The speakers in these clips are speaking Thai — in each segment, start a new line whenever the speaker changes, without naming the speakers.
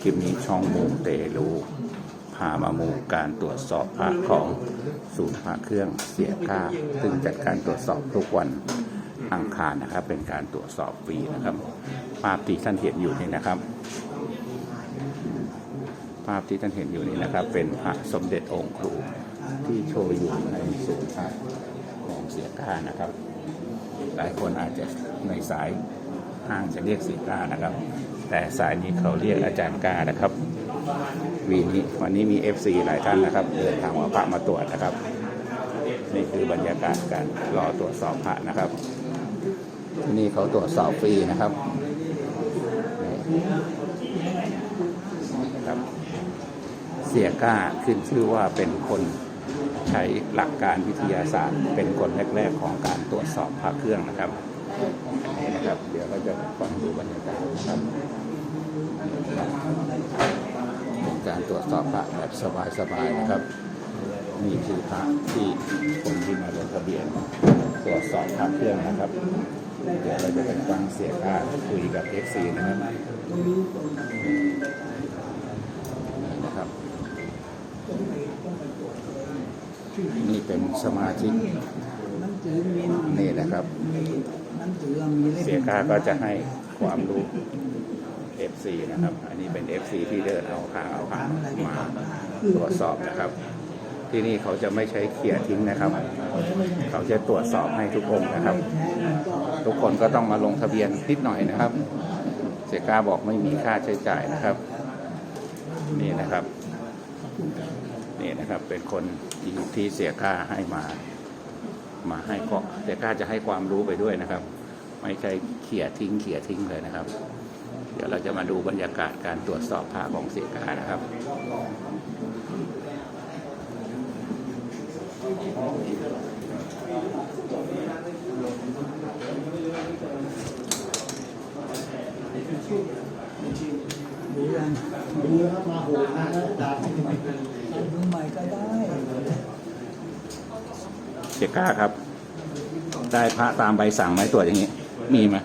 คลิปนี้ช่องมูเตลูพามามูการตรวจสอบพระของศูนย์พระเครื่องเสียค่า ซึ่งจัดการตรวจสอบทุกวันอังคารนะครับ เป็นการตรวจสอบฟรีนะครับ ภาพที่ท่านเห็นอยู่นี่นะครับ ภาพที่ท่านเห็นอยู่นี้นะครับ เป็นพระสมเด็จองค์ครูที่โชว์อยู่ในศูนย์พระของเสียก้านะครับ หลายคนอาจจะในสายห้างจะเรียกเสียก้านะครับ แต่สายนี้เขาเรียกอาจารย์กานะครับ วีนี้วันนี้มี FC หลายท่านนะครับเดินทางมาพระมาตรวจนะครับ นี่คือบรรยากาศการรอตรวจสอบพระนะครับที่นี่เขาตรวจสอบฟรีนะครับนี่ครับ เสียก้าขึ้นชื่อว่าเป็นคนใช้หลักการวิทยาศาสตร์ เป็นคนแรก ๆ ของการตรวจสอบพระเครื่องนะครับ ครับเดี๋ยวเราจะฟังดูบรรยากาศนะครับเป็นการตรวจสอบพระแบบสบายๆนะครับนี่คือพระที่คนที่มาลงทะเบียน ตรวจสอบพระเครื่องนะครับ เดี๋ยวเราจะไปฟังเสียก้าคุยกับ FC นะครับนี่นะครับ นี่เป็นสมาชิก
นี่
นะครับ
เสี
ยก้าก็จะให้ความรู้ FC นะครับ อันนี้เป็น FC ที่เดินเอาข่าเอาข่ามาตรวจสอบนะครับ ที่นี่เขาจะไม่ใช้เขี่ยทิ้งนะครับ เขาจะตรวจสอบให้ทุกองค์นะครับ ทุกคนก็ต้องมาลงทะเบียนนิดหน่อยนะครับ เสียก้าบอกไม่มีค่าใช้จ่ายนะครับ นี่นะครับนี่นะครับเป็นคนที่เสียก้าให้มา มาให้ก็เสียก้าจะให้ความรู้ไปด้วยนะครับ ไม่ใช่เขี่ยทิ้งเขี่ยทิ้งเลยนะครับ เดี๋ยวเราจะมาดูบรรยากาศการตรวจสอบพระของเสียกานะครับ
มาโหนะอาจารย์
ดูใหม่ก็ได้
เสก้าครับ ได้พระตามใบสั่งไหมตรวจอย่างนี้ มีไหม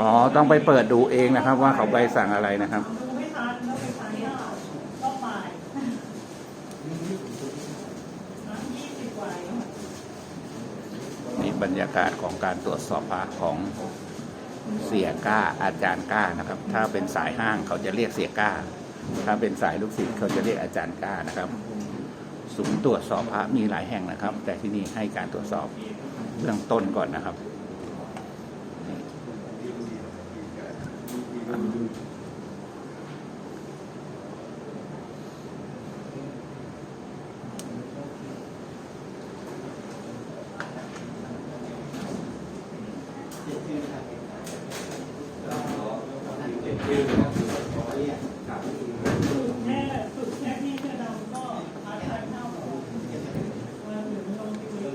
อ๋อ
ต้องไปเปิดดูเองนะครับ ว่าเขาใบสั่งอะไรนะครับ
นี่บ
รรยากาศของการตรวจสอบพระของเสียก้าอาจารย์ก้านะครับ ถ้าเป็นสายห้างเขาจะเรียกเสียก้า ถ้าเป็นสายลูกศิษย์เขาจะเรียกอาจารย์ก้านะครับ ศูนย์ตรวจสอบพระมีหลายแห่งนะครับ แต่ที่นี่ให้การตรวจสอบเบื้องต้นก่อนนะครับ
สุดแค่สุดแค่ที่เสื้อดำก็พัดไปเท่าวันหนึ่งลงที่มือ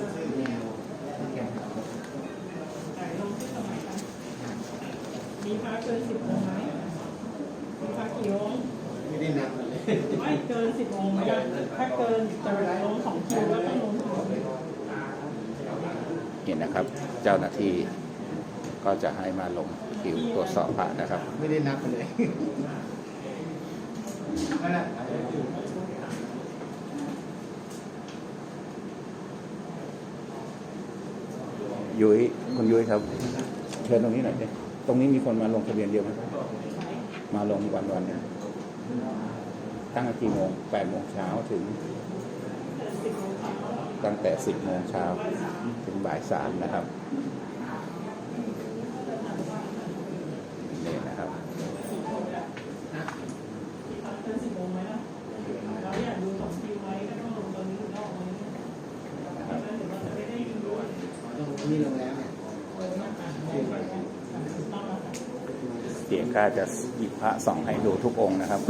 ไก่ลงที่สมัยนั้นมีพระเกินสิบองค์ไหมมีพระกี่องค์
ไม่ได้นับเลย
ไม่เกินสิบองค์ไม่ได้ถ้าเกินจะลงสองคิวแล้วต้องลงสอง
เห็นนะครับ เจ้าหน้าที่ก็จะให้มาลงคิวตรวจสอบพระนะครับ
ไม่ได้นับเลย
ยุ้ยคุณยุ้ยครับ เชิญตรงนี้หน่อยสิตรงนี้มีคนมาลงทะเบียนเดียวไหมมาลงวันวันๆเนี่ยตั้งแต่กี่โมงแปดโมงเช้าถึง ตั้งแต่สิบโมงเช้าถึงบ่ายสามนะครับนี่นะครับ
เกินสิบองค์ไหมล่ะเราอยากดูสองคิวไหมก็ต้องลงตอนนี้ถึงรอบนี้แล้วเดี๋ยวเราจะไม่ได้ดู
ต้องนี่ลงแล้วเนี่ย
เสียก้าจะหยิบพระส่องให้ดูทุกองค์นะครับ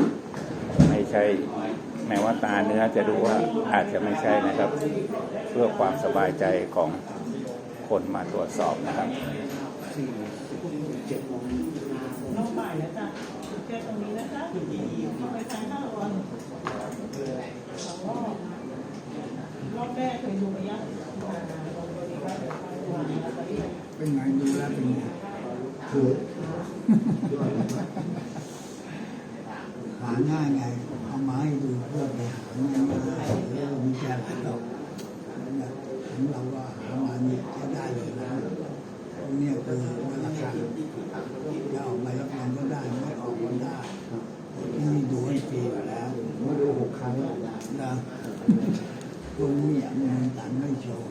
ไม่ใช่ แม้ว่าตาเนื้อจะดูว่าอาจจะไม่ใช่นะครับ เพื่อความสบายใจของคนมาตรวจสอบนะครับ
เจ็ดโมง
รอบบ่ายแล้วจ้ะแค่ตรงนี้นะคะไปทานข้าวก่อนรอบแรกเคยดูไปยัง
เป็นไงดูแล้วเป็นไง
คือ
หาง่ายไงเอามาให้ดู พื่อไปหาง่ายๆเออมีแค่หลายดอกเนี่ยของเราก็หามานี่ใช้ได้เลยนะตรงเนี้ยคือวันละครั้งจะออกใบรับรองก็ได้ไม่ออกก็ได้ที่นี่ดูให้ฟรีอยู่แล้ว
มาดูหกครั้งแล้ว
นะตรงนี้มันตันไม่โชว์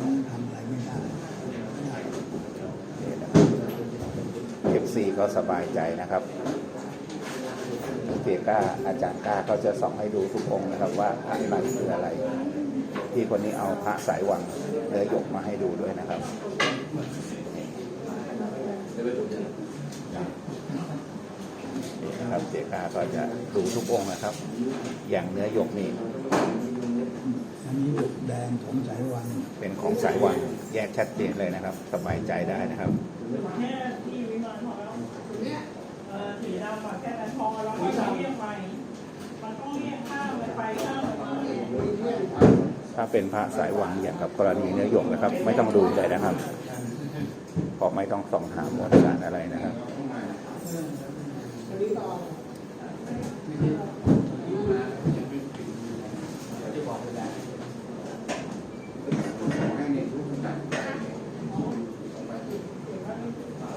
ต้องทำอะไรไม่ได้
เอฟซีก็สบายใจนะครับ กล้า อาจารย์กล้าเขาจะส่องให้ดูทุกองค์นะครับว่าพระอะไรคืออะไร ที่คนนี้เอาพระสายวังเนื้อหยกมาให้ดูด้วยนะครับนี่นะครับเสียกล้าก็จะดูทุกองค์นะครับ อย่างเนื้อหยกนี่
อันนี้ลูกแดงของสายวัน
เป็นของสายวังแยกชัดเจนเลยนะครับ สบายใจได้นะครับ
แค่ที่วิมานพอแล้วเออสีดำอะแค่นั้นพอแล้วก็จะเรียกไปมันต้องเรียกข้ามไปไปข้ามไปมา
ถ้าเป็นพระสายวังอย่างกับกรณีเนื้อหยกนะครับ ไม่ต้องดูเลยนะครับเพราะไม่ต้องส่องหามวลสารอะไรนะครับ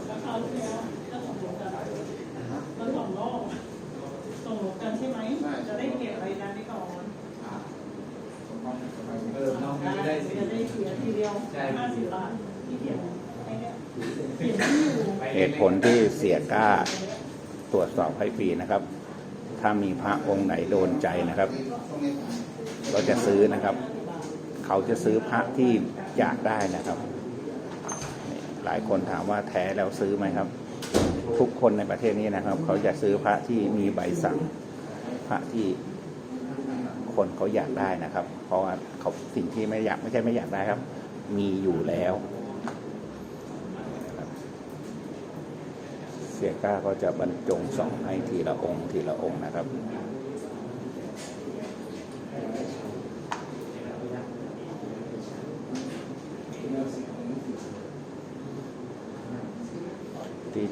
แล้วเขาที่แล้วจะส่งรถกันเราส่งรอบส่งรถกันใช่ไหมจะได้เก็บอะไรนั้นไปก่อน
เออน้องไม่ได้สิ
จะได้เสียทีเดียวห้าสิบบาทที่เขียนไอ้เนี่ยเขียนที่อยู่
เหตุผลที่เสียกล้าตรวจสอบให้ฟรีนะครับ ถ้ามีพระองค์ไหนโดนใจนะครับเราจะซื้อนะครับ เขาจะซื้อพระที่อยากได้นะครับ หลายคนถามว่าแท้แล้วซื้อไหมครับ ทุกคนในประเทศนี้นะครับ เขาจะซื้อพระที่มีใบสั่งพระที่คนเขาอยากได้นะครับ เพราะว่าเขาสิ่งที่ไม่อยากไม่ใช่ไม่อยากได้ครับ มีอยู่แล้ว เสียก้าก็จะบรรจงส่องให้ทีละองค์ทีละองค์นะครับที่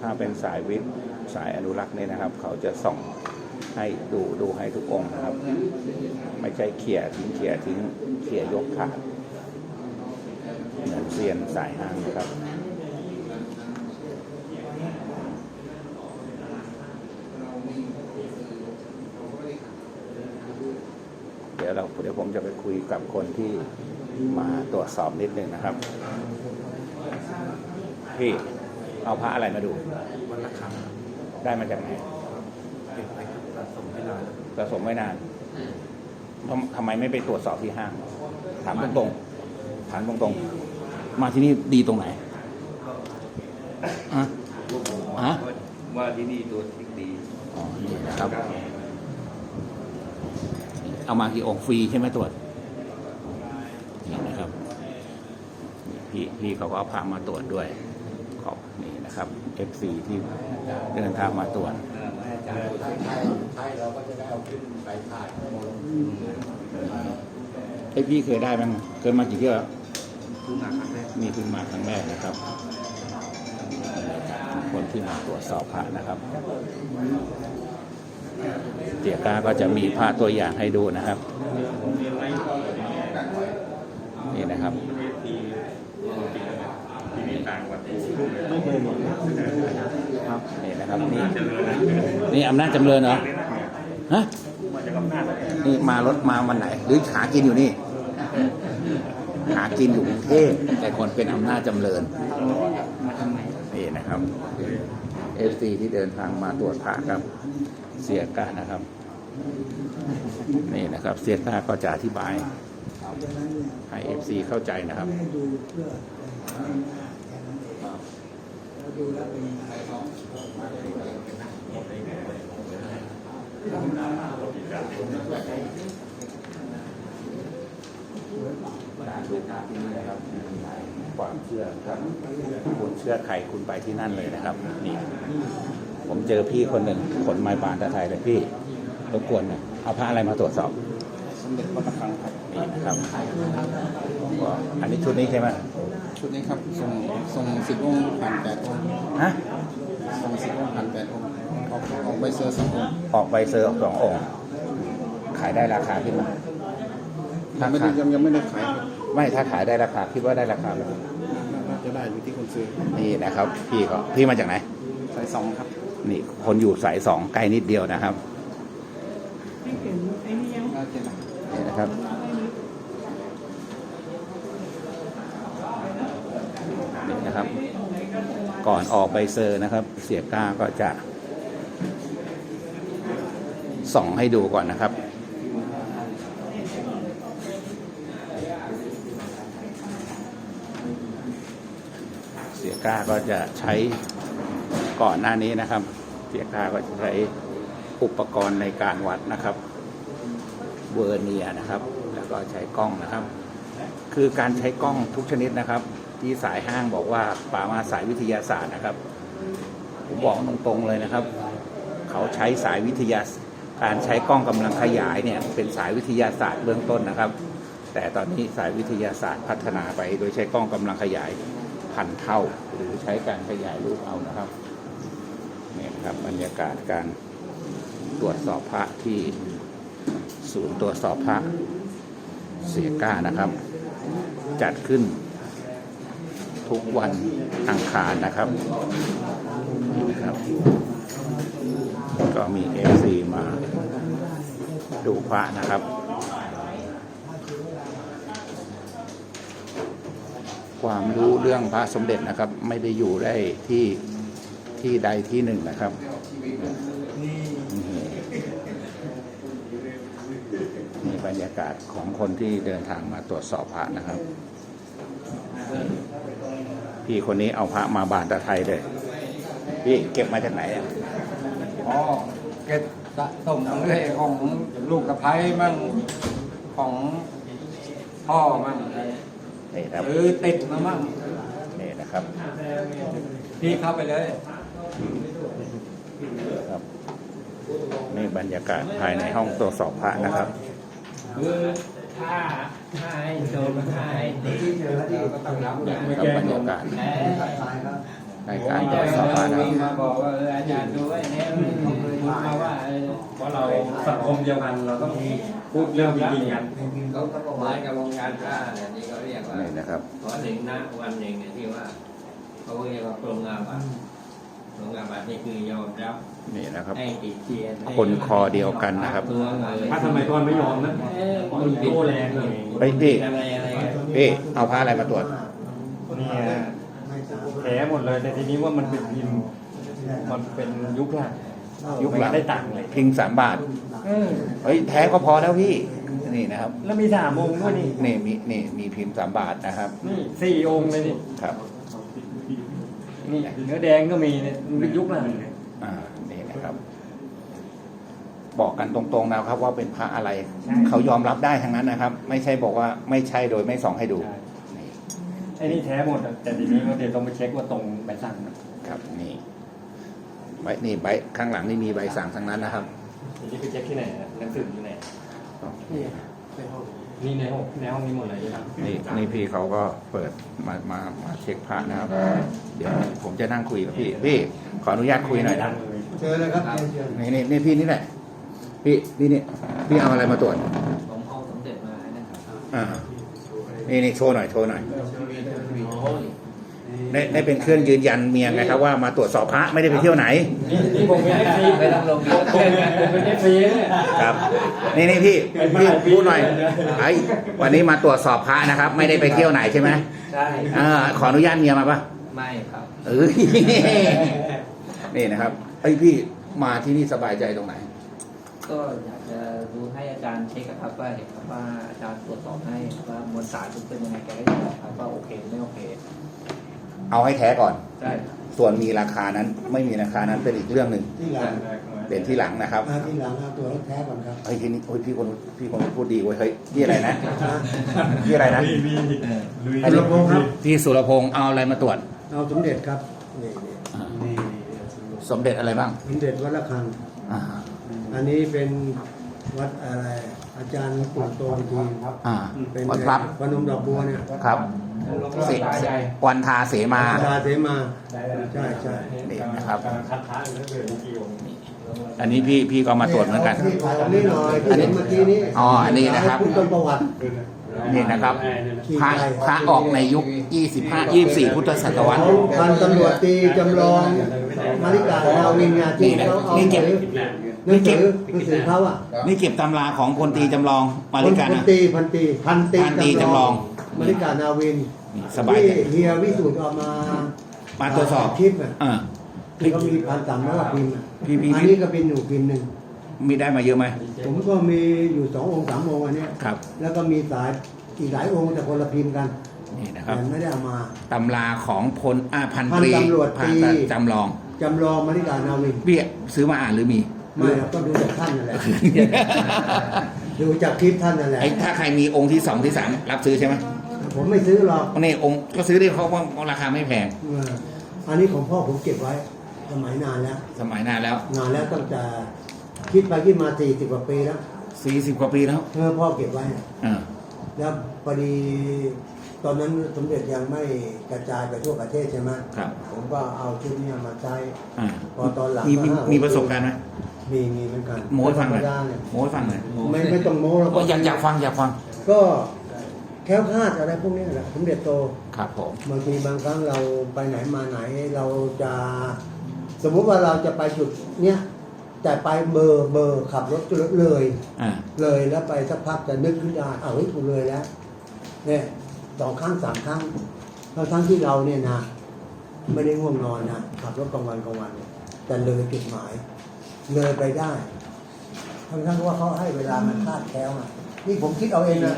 ถ้าเป็นสายวิทย์สายอนุรักษ์เนี่ยนะครับ เขาจะส่องให้ดูดูให้ทุกองค์นะครับ ไม่ใช่เขี่ยทิ้งเขี่ยทิ้งเขี่ยยกขาดเหมือนเซียนสายห้างนะครับ เดี๋ยวเราเดี๋ยวผมจะไปคุย กับคนที่มาตรวจสอบนิดนึงนะครับ พี่เอาพระอะไรมาดู
วันละครั้ง
ได้มาจากไหน
เป็นไปสะสมไม่นาน
ผสมไม่นานทำทำไมไม่ไปตรวจสอบที่ห้าง ถามตรงๆถามตรงๆ มาที่นี่ดีตรงไหนอะฮะ
ว่าที่นี่ตัวที่ดี
อ๋อนี่นะครับ เอามากี่องค์ฟรีใช่ไหมตรวจ นี่นะครับนี่ พี่พี่เขาก็เอาพามาตรวจด้วยขอบนี่นะครับ FC ที่เดินทางมาตรวจ
อาจารย์ไทยไทยเราก็จะได้เอาขึ้นไปถ่าย
ไอยพี่เคยได้บ้างเคยมากี่เที่ยวแล้ว
คือมาครั้งแรก
นี่เพิ่งมาครั้งแรกนะครับคนที่มาตรวจสอบพระนะครับเจียก้าก็จะมีพระตัวอย่างให้ดูนะครับ นี่นะครับ
ไม่เคยหมดครับ
นี่นะครับนี่นี่อำนาจจำเริญเหรอฮะนี่มารถมาวันไหน หรือหากินอยู่นี่ หากินอยู่กรุงเทพแต่คนเป็นอำนาจจำเริญนี่นะครับเอฟซีที่เดินทางมาตรวจพระครับ เสียกานะครับ นี่นะครับ เสียกาก็จะอธิบาย
เพราะฉะนั้นเนี่ย
ให้เอฟซีเข้าใจนะครับ
ดูแล้วเป็นยังไง
การดูพระที่นี่นะครับความเชื่อครับคุณเชื่อใครคุณไปที่นั่นเลยนะครับ นี่ ผมเจอพี่คนหนึ่งขนไม้บานตะไทยเลยพี่รบกวนนะเอาพระอะไรมาตรวจสอบ
เด็จพระประคังครับ
นี่นะครับก็อันนี้ชุดนี้ใช่ไหม
ชุดนี้ครับทรงทรงสิบองค์ผ่านแปดองค์
ฮะ
ใบเซอร์สององค์
ออกใบเซอร์สององค์ขายได้ราคาขึ้นมา
ยังไม่ได้ยังยังไม่ได้ขายครับ
ไม่ถ้าขายได้ราคาคิดว่าได้ราคาไหม
น่าจะได้อยู่ที่คนซื้อ
นี่นะครับ พี่ก็พี่มาจากไหน
สายสองครับ
นี่คนอยู่สายสองใกล้นิดเดียวนะครับ
ไม่เห็นไอ้นี่ยัง
น่าจะได้
นี่นะครับนี่นะครับ ก่อนออกใบเซอร์นะครับ เสียก้าก็จะ ส่องให้ดูก่อนนะครับเสียก้าก็จะใช้ก่อนหน้านี้นะครับ เสียก้าก็จะใช้อุปกรณ์ในการวัดนะครับ เวอร์เนียนะครับ แล้วก็ใช้กล้องนะครับ คือการใช้กล้องทุกชนิดนะครับ ที่สายห้างบอกว่าป่ามาสายวิทยาศาสตร์นะครับ ผมบอกตรงๆเลยนะครับ เขาใช้สายวิทยาการใช้กล้องกำลังขยายเนี่ยเป็นสายวิทยาศาสตร์เบื้องต้นนะครับ แต่ตอนนี้สายวิทยาศาสตร์พัฒนาไป โดยใช้กล้องกำลังขยายพันเท่า หรือใช้การขยายรูปเอานะครับนี่ครับบรรยากาศการตรวจสอบพระที่ ศูนย์ตรวจสอบพระเสียก้านะครับ จัดขึ้น ทุกวันอังคารนะครับนี่นะครับ ก็มีเอฟซีมาดูพระนะครับความรู้เรื่องพระสมเด็จนะครับ ไม่ได้อยู่ได้ที่ที่ใดที่หนึ่งนะครับ
นี่
นี่บ รรยากาศของคนที่เดินทางมาตรวจสอบพระนะครับ พี่คนนี้เอาพระมาบานตะไทยเลยพี่เก็บมาจากไหนอะ
อ๋อเก็บสะสมเรื่อยของลูกกระไพมั่งของพ่อมั่ง
นี่ครับ
หรือติดมามั่ง
นี่นะครับ
พี่เข้าไปเลย
ครับนี่บรรยากาศภายในห้องตรวจสอบพระนะครับ
คือถ้าถ้าให้โดนถ้าให้ติด
ก็ต้องรับอย่าง
ครับบรรยากาศในการตรวจสอบพระนะ
มี
ครับ
มาบอกว่าอาจารย์ดูไว้เนี่ยพูดมาว่าเพ
ราะเราสังคมเดียวกันเราต้องพูดเรื่องจริงกัน
เขาก็ประมาณกับวงการพระเนี่ยนี่เขาเรียกว่า
นี่นะครับ
ขอหนึ่งนะวันหนึ่งเนี่ยที่ว่าเขาเรียกว่าปรงอาบัติ ปรงอาบัตินี่คือยอมรับ
นี่นะครับ
ให้ติดเทียนให้
คนคอเดียวกันนะครับ
เมืองเลย
ถ้าทำไมก่อนไม่ยอมนะ
เออ
มันโต้แรงเลย
เฮ้ยพี่
อะไรอะไรกัน
พี่เอาพระอะไรมาตรวจ
เนี่ย
ไม่ทราบ
แผลหมดเลยแต่ทีนี้ว่ามันเป็นพิมพ์มันเป็นยุคหลัง
ยุคหลัง
ไม่ได้ตังค์เลย
พิงสามบาท
เออ
เฮ้ยแท้ก็พอแล้วพี่นี่นะครับ
แล้วมีสามองค์ด้วยนี่
นี่มีนี่มีพิมพ์สามบาทนะครับ
นี่สี่องค์เลยนี่
ครับ
นี่เนื้อแดงก็มีเนี่ยมันเป็นยุคหลังเลย
อ่านี่นะครับ บอกกันตรงๆนะครับ ว่าเป็นพระอะไร เขายอมรับได้ทั้งนั้นนะครับ ไม่ใช่บอกว่าไม่ใช่โดยไม่ส่องให้ดู
ใช่
นี่
ไอ้นี่แท้หมดอะแต่ทีนี้ก็เดี๋ยวต้องไปเช็คว่าตรงใบสั่งไหม
ครับนี่ใบนี่ใบข้างหลังนี่มีใบสั่งทั้งนั้นนะครับ
ทีนี้ไปเช็คที่ไหนอะหนังสือที่ไหนนี่ในห้อง ในห้องนี้หมดเลยครับ
นี่นี่พี่เขาก็เปิดมามามาเช็คพระนะครับ เดี๋ยวผมจะนั่งคุยกับพี่ พี่ขออนุญาตคุยหน่อยนะ
เจอเลยครับเจอ
นี่นี่นี่พี่นี่แหละ พี่พี่นี่พี่เอาอะไรมาตรวจ
ผมเอาสมเด็จมานะครับ
อ่านี่นี่โชว์หน่อยโชว์หน่อย ได้ได้เป็นเครื่องยืนยันเมียไงครับว่ามาตรวจสอบพระไม่ได้ไปเที่ยวไหน
นี่นี่ผมเป็นเอฟซี
ไม่ต้องลง
ผมเป็นผมเป็นเอฟซีเนี่ย
ครับ นี่นี่พี่พี่พูดหน่อยไอ้วันนี้มาตรวจสอบพระนะครับ ไม่ได้ไปเที่ยวไหนใช่ไหม
ใช่
อ่าขออนุญาตเมียมาปะ
ไม่ครับ
เอ้ยนี่นะครับไอ้ยพี่มาที่นี่สบายใจตรงไหน
ก็อยากจะดูให้อาจารย์เช็คอะครับว่าเห็นครับว่าอาจารย์ตรวจสอบให้ว่า มวลสารมันเป็นยังไงแกก็จะบอกครับว่าโอเคไม่โอเค
เอาให้แท้ก่อน
ใช่
ส่วนมีราคานั้นไม่มีราคานั้นเป็นอีกเรื่องหนึ่ง
ที่หลัง
เป็นที่หลังนะครับ
มาที่หลังเอาตัวรถแท้ก่อนครับ
เฮ้ยทีนี้โอ้ยพี่คนพี่คนพูดดีเว้ยเฮ้ยพี่อะไรนะพี่อะไรนะ
มีมีลุย
อันนี้พี่สุรพงศ์เอาอะไรมาตรวจ
เอาสมเด็จครับนี่นี่
สมเด็จอะไรบ้าง
สมเด็จวัดระฆัง
อ่า
อันนี้เป็นวัดอะไร อาจารย์ปู่โตอีกทีครับ
อ่า
เป็น
วัดพลับ
พนมดอกบัวเนี่ย
ครับเสเสวันทาเสมา
ตาเสมาใช่ใช่
นี่นะครับ
กำลังคัดค้านอยู่แล้วเลยกี่องค์
อันนี้พี่พี่ก็มาตรวจเหมือนกัน
ที่ถ่ายตรงนี้หน่อยที่เห็นเมื่อกี้นี้
อ๋ออันนี้นะครับ
ให้พูดต้นประวัติ
นี่นะครับพระพระออกในยุค 25 24 พุทธศตวรรษ
ของพันตำรวจตรีจำลองมาริกาดาวินเนี่ยที่
นี่นะ
เขาเอา
นี่
ห
เก็บ
นังสือหนังสือเขาอะ
นี่เก็บตำราของพลตรีจำลองมาริกา
พัน
นะ
ตรีพันตรีพันตรี
พันตรีจำลอง
มาริกานาวิน
นี่สบายใจ
ที่เฮียวิสุทธ์เอามา
มาตรวจสอบ
คลิปอะ
อ่า
ที่เขามีพันสามร้อยพิมพ์อะ
พี่พี่
อันนี้ก็เป็นหนูพิมพ์หนึ่ง
มีได้มาเยอะไหม
ผมก็มีอยู่สององค์สามองค์อันเนี้ย
ครับ
แล้วก็มีสายอีกหลายองค์แต่คนละพิมพ์กัน
นี่นะครับ
แต่ไม่ได้เอามา
ตำราของพลอาพันตรี
พันตำรวจตรี
ผ่านจำลอง
จำลองมาริกานาวิน
พี่ซื้อมาอ่านหรือมี
ไม่ครับก็ดูจากท่านนั่นแหละ ดูจากคลิปท่านนั่นแหละ
ไอ้ถ้าใครมีองค์ที่สองที่สามรับซื้อใช่ไหม
ผมไม่ซื้อหรอก
นี่องค์ก็ซื้อได้เพราะว่าราคาไม่แพง
เอออันนี้ของพ่อผมเก็บไว้ สมัยนานแล้ว
สมัยนานแล้ว
นานแล้วตั้งแต่คิดไปคิดมาสี่สิบกว่าปีแล้ว
40กว่าปีแล้ว
เออพ่อเก็บไว้เนี่ย
อ่า
แล้วพอดี ตอนนั้นสมเด็จยังไม่กระจายไปทั่วประเทศใช่ไหม
ครับ
ผมก็เอาชุดเนี้มาใช้
อ่า
พอตอนหลัง
มีมี
ห้าหก
มีประสบการณ์ไหม
มีมีเหมือนกัน
โม้ให้ฟังหน่อย
ธรรมดาเนี่ย
โม้ให้ฟังหน่อย
ไม่ไม่ต้องโม้แล้ว
ก็อยากอยากฟังอยากฟัง
ก็แคล้วคลาดอะไรพวกนี้แหละสมเด็จโต
ครับผม
บางทีบางครั้งเราไปไหนมาไหนเราจะ สมมุติว่าเราจะไปจุดเนี้ยแต่ไปเบอร์เบอร์ขับรถเลย
อ่า
เลยแล้วไปสักพักจะนึกขึ้นได้อ้าวเฮ้ยกูเลยแล้ว เนี่ย สองครั้งสามครั้งทั้งทั้งที่เราเนี่ยนะ ไม่ได้ง่วงนอนนะขับรถกลางวันกลางวันเนี่ยแต่เลยจุดหมาย เลยไปได้ทั้งทั้งๆว่าเขาให้เวลามันคาดแคล้วอะนี่ผมคิดเอาเองนะ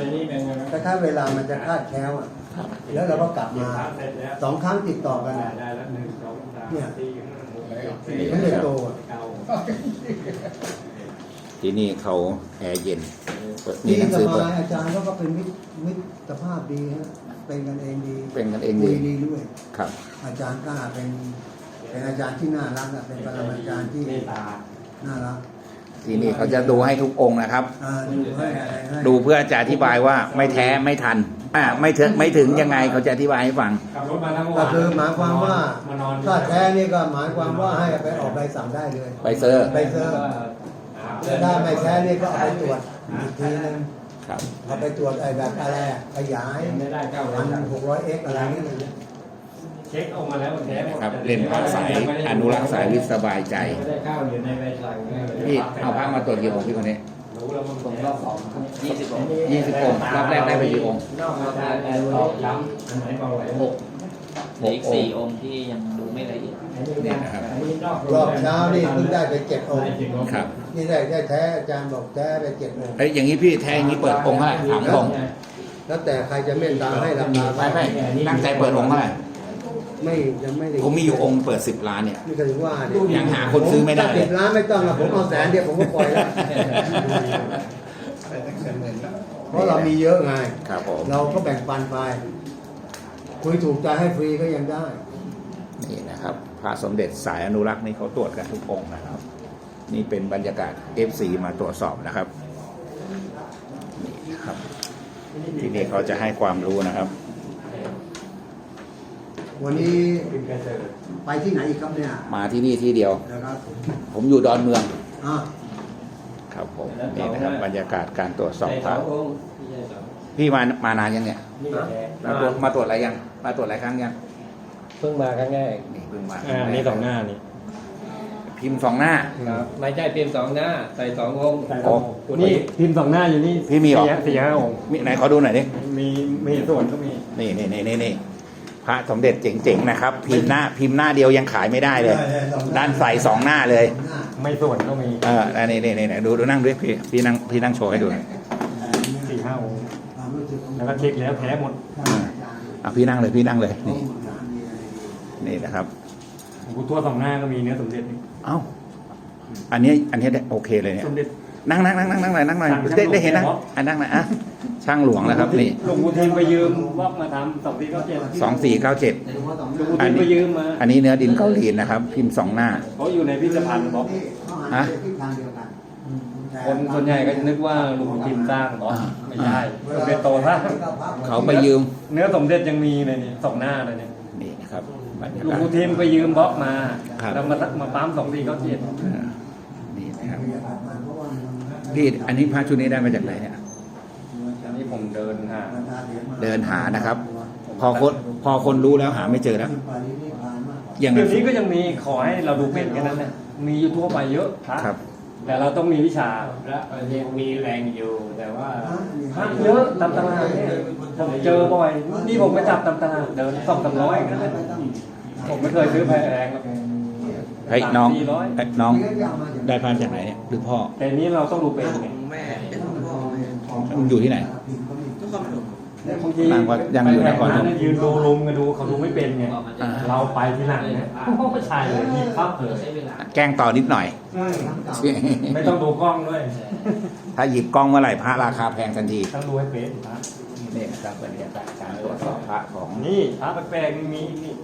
แต่ถ้าเวลามันจะคาดแคล้วอะแล้วเราก็กลับมาสองครั้งติดต่อกันเนี่ยสมเด็จโตอะ
ที่นี่เขาแอร์เย็นเปิด
ดี
นี่หนัง
ส
สือเปิด
บายอาจารย์เขาก็เป็นมิตรมิตรภาพดีฮะเป็นกันเองดี
เป็นกันเอง
คุ
ดี
ยดีด้วย
ครับ
อาจารย์กล้าเป็นเป็นอาจารย์ที่น่ารักอะเป็นปรมาจารย์ที่น่ารัก
ที่นี่เขาจะดูให้ทุกองค์นะครับ
อ่าดูให้อะไรให้
ดูเพื่อจะอธิบายว่าไม่แท้ไม่ทันอ่าไม่ถึงไม่ถึงยังไงเขาจะอธิบายให้ฟัง
ขับรถมาแล้วเมื่อ
ก็
วาน
คือหมายความว่ามา
นอน
ถ้าแท้นี่ก็หมายความว่าให้ไปออกใบสั่งได้เลย
ใบเซอร์
ใบเซอร์แต่ ถ้าไม่แท้นี่ก็เอาไปตรวจอีกทีนึง
ครับ
เอาไปตรวจไอ้แบบอะไรอะขยาย
ไม่ได้เก้า
พัน
ร้อย
หกร้อยเอ็กอะไรนี่
เช็คออกมาแล้วมันแท้หมด
ครับเล่นพระสายอนุรักษ์สายวิทย์สบายใจ
ไม่ได้เข้าอยู่ในใบสั่ง
พี่เอาพระมาตรวจกี่องค์พี่คนนี้
รู้แล้วมัน
ผมรอบสองยี่สิบองค์
ยี่สิบองค์รอบแรกได้ไปกี่องค์
นอกมาได้แต่ตอกย้ำอันไหนเบาไหน
หก
เหลืออีกสี่องค์ที่ยังดูไม่ละเอียด
นี่นะครับ
รอบเช้านี่เพิ่งได้ไปเจ็ดองค์
ครับ
นี่ได้ได้แท้อาจารย์บอกแท้ไปเจ็ดองค์
เอ้ยอย่างนี้พี่แท้อย่างนี้เปิดองค์เท่าไหร่ถามตรง
แล้วแต่ใครจะเมตตาให้ราคา
ไม่ไม่ตั้งใจเปิดองค์เท่าไหร่
ไม่ยังไม่ได้
ผมมีอยู่องค์เปิดสิบล้านเนี่ย
นี่ก็ถึงว่าเนี่ย
ยังหาคนซื้อไม่ได้
สิบล้านไม่ต้องละผมเอาแสนเดียวผมก็ปล่อยแล้วเพราะเรามีเยอะไง
ครับผม
เราก็แบ่งปันไป คุยถูกใจให้ฟรีก็ยังได้
นี่นะครับพระสมเด็จสายอนุรักษ์นี่เขาตรวจกันทุกองค์นะครับ นี่เป็นบรรยากาศ FC มาตรวจสอบนะครับนี่นะครับ ที่นี่เขาจะให้ความรู้นะครับ
วันนี้ไปที่ไหนอีกครับเนี่ย
มาที่นี่ที่เดียว
นะครับ
ผมอยู่ดอนเมือง
อะ
ครับผมนี่นะครับบรรยากาศการตรวจสอบ
ใน
พ
สอ
ระ
งองค์ที่ใช่สอง
พี่มามานานยังเนี่ย
นี่แท้
มาตรวจมาตรวจอะไรยัง มาตรวจหลายครั้งยัง
เพิ่งมาครั้งแรก
นี่เพิ่งมา
อ่านี่สองหน้านี่
พิมพ์สองหน้า
ครับไม่ใช่เพียงสองหน้า ใส่สององค์
โอ้
นี่พิมพ์สองหน้าอยู่นี่
พี่มีเหรอ
สี่สี่ห้าองค์
มีไหนขอดูหน่อยดิ
มีมีส่วนก็มี
นี่นี่นี่นี่นี่พระสมเด็จเจ๋งๆนะครับ พิมพ์หน้าพิมพ์หน้าเดียวยังขายไม่ได้เลย ด้านใส่สองหน้าเลย
หน้า
ไม่ส่วนก็มี
เอออันนี้นี่นี่นี่ดูดูนั่งด้วยพี่พี่นั่งพี่นั่งโชว์ให้ดูหน่อย
สี่ห้าองค์
ความรู้สึกของ
แล้วก็เช็คแล้วแท้หมด
อะพี่นั่งเลยพี่นั่งเลย
ข้อ
นี่
มูลฐานมีอะไรดี
นี่นะครับ
หลวงปู่ทั่วสองหน้าก็มีเนื้อสมเด็จนี่
เอ้าอันนี้อันนี้ได้โอเคเลยเนี่ย
สมเด็จ
นั่งนั่งนั่งนั่งนั่งหน่อยนั่งหน่อย
ช่าง
ได้ได้เห็นนะ
หลวง
อันนั่งหน่อยอะช่างหลวงแล้วครับนี่
หลวงปู่ทิมไปยืมวอกมาทำสองทีก็เจ็ด
สองสี่เก้าเจ็ด
ในหัวสอง
หลวงปู่ทิมไปยืมมา
อันนี้เนื้อดินเกาหลีนะครับ พิมพ์สองหน้า
เขาอยู่ในพิพิธภัณฑ์บอก
นี่เขาหา
ฮะ
คนส่วนใหญ่ก็จะนึกว่าหลวงปู่ทิมสร้างบล็อกไม่ใช่
สมเด็จโตท่า
เขาไปยืม
เนื้อสมเด็จยังมีเลยนี่สองหน้าเลยเนี่ย
นี่นะครับบรรยา
หลวง
กาศ
ปู่ทิมไปยืมบล็อกมา
ครับ
แล้วมามาปั๊มสองทีก็เจ็ด
อ่าพี่อันนี้พระชุดนี้ได้มาจากไหนเนี่ย
อันนี้ผมเดินหา
เดินหานะครับ พอคนพอคนรู้แล้วหาไม่เจอแล้วยังไง
เดี๋ยวนี้ก็ยังมีขอให้เราดูเป็นแค่นั้นแหละมีอยู่ทั่วไปเยอะพระ
ครับ
แต่เราต้องมีวิชา
และยังมีแรงอยู่ แต่ว่า
พระเยอะตามตลาดเนี่ยผมเจอบ่อยนี่ผมไปจับตามตลาดเดินสองสามร้อยกันนะผมไม่เคยซื้อแพงหรอก
เฮ้ยน้อง
สี่ร้อย
เฮ้ยน้องได้พระจากไหนเนี่ยหรือพ่อ
แต่นี้เราต้องดูเป็นไง
มันอยู่ที่ไหน
บางที
ต่างว่ายังอยู่นครพนม
ไปแถวยืนดูลุมกันดูเขาดูไม่เป็นไง
อ่า
เราไปที่หลังเนี่ยโอ้ไม่ใช่เลยหยิบปั๊บเลย
แกล้งต่อนิดหน่อย
ไม่ต้องดูกล้องด้วย
ถ้าหยิบกล้องเมื่อไหร่พระราคาแพงทันที
ต้องดูให้เป็นพระ
นี่นะครับบรรยากาศการตรวจสอบพระของ
นี่พระแปลกๆมีนี่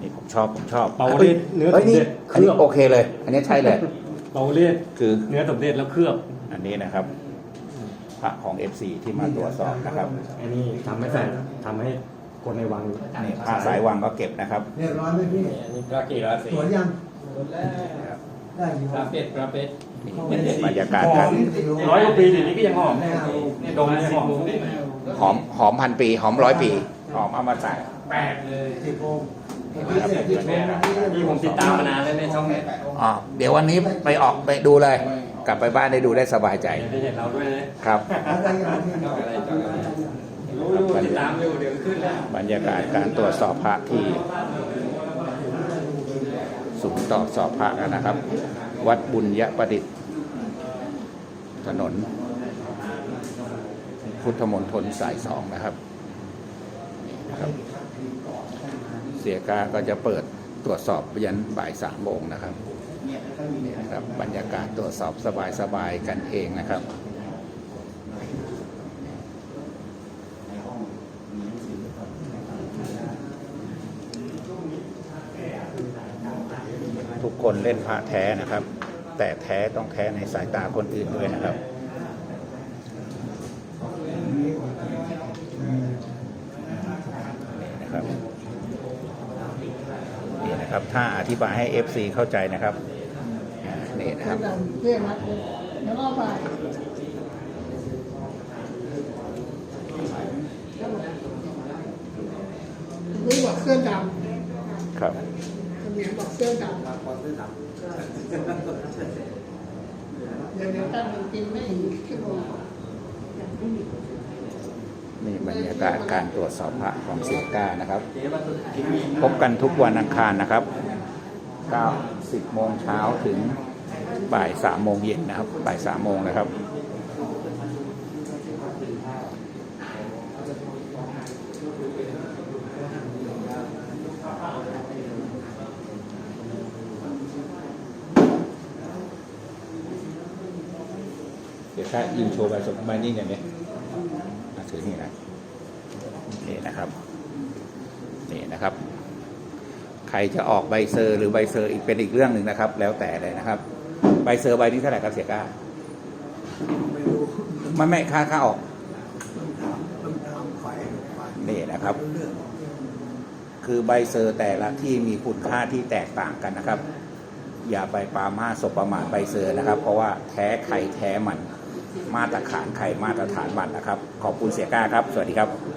นี่ผมชอบผมชอบ
เปาเลียนเนื้อ
ฮ้ย
สมเด็จ
อันนี้
เคลือบ
โอเคเลย อันนี้ใช่เลย
เราเรียก
คือ
เนื้อสมเด็จแล้วเคลือบ
อันนี้นะครับ พระของ FC ที่มาตรวจสอบนะครับ
อันนี้ทำให้แฟนทำให้คนในวัง
นี่พระสายวังก็เก็บนะครับ
เรียบร้อยไหมพี่
อันนี้พระกี่ราศี
สวยยังได้อยู่
พระเป็ดพระเป็ด
นี่บรรยากาศ
ห
กา
อ
ร
มร้อยกว่าปีเดี๋ยวนี้ก็ยังหอมเนี่ยดมยังหอม
หอมหอมพันปี หอมร้อยปี หอมอมตะ
แปดเลย
สิบโมง
นี่ผมติดตามมานานแล้วในช่องเนี้ย
อ๋อเดี๋ยววันนี้ไปออกไปดูเลย กลับไปบ้านได้ดูได้สบายใจ
ได้เห็นเราด้วยนะครับ
อะไรอย่างนี้
รู้อยู่ติดตามอยู่เดี๋ยวขึ้นแล้ว
บรรยากาศการตรวจสอบพระที่ศูนย์ตรวจสอบพระนะครับ วัดบุญยประดิษฐ์ ถนน พุทธมณฑลสายสองนะครับนะครับ เสียกาก็จะเปิดตรวจสอบยันบ่ายสามโมงนะครับนี่นะ ครับบรรยากาศตรวจสอบสบายๆกันเองนะครับทุกคนเล่นพระแท้นะครับ แต่แท้ต้องแท้ในสายตาคนอื่นด้วยนะครับ นี่นะครับนี่นะครับ ถ้าอธิบายให้ FC เข้าใจนะครับ อ่านี่นะครับ
เรียกมาแล้วก็ไปไม่บอกเสื้อดำ
ครับำ
เมียบอกเสื้อดำเดี๋ยวเดี๋ยวตั้งกินไม่ถึงชั่วโมง
นี่บรรยากาศการตรวจสอบพระของเสียก้านะครับ พบกันทุกวันอังคารนะครับ9 10โมงเช้าถึง บ่าย3โมงเย็นนะครับ บ่าย3โมงนะครับ เดี๋ยวถ้ายิงโชว์ใบสมใบนี้อย่างนี้อะถือนี่นะนี่นะครับนี่นะครับใครจะออกใบเซอร์หรือใบเซอร์อีกเป็นอีกเรื่องหนึ่งนะครับ แล้วแต่เลยนะครับ ใบเซอร์ใบนี้เท่าไหร่ครับเสียก้า
ไม่รู้
ไม่ไม่ค่าค่าออก
ต้องถามต้องถามฝ่ายฝ่าย
นี่นะครับ
เรื่อง
คือใบเซอร์แต่ละที่มีคุณค่าที่แตกต่างกันนะครับ อย่าไปปามาสบประมาทใบเซอร์นะครับ เพราะว่าแท้ใครแท้มัน มาตรฐานใครมาตรฐานมันนะครับ ขอบคุณเสียก้าครับ สวัสดีครับ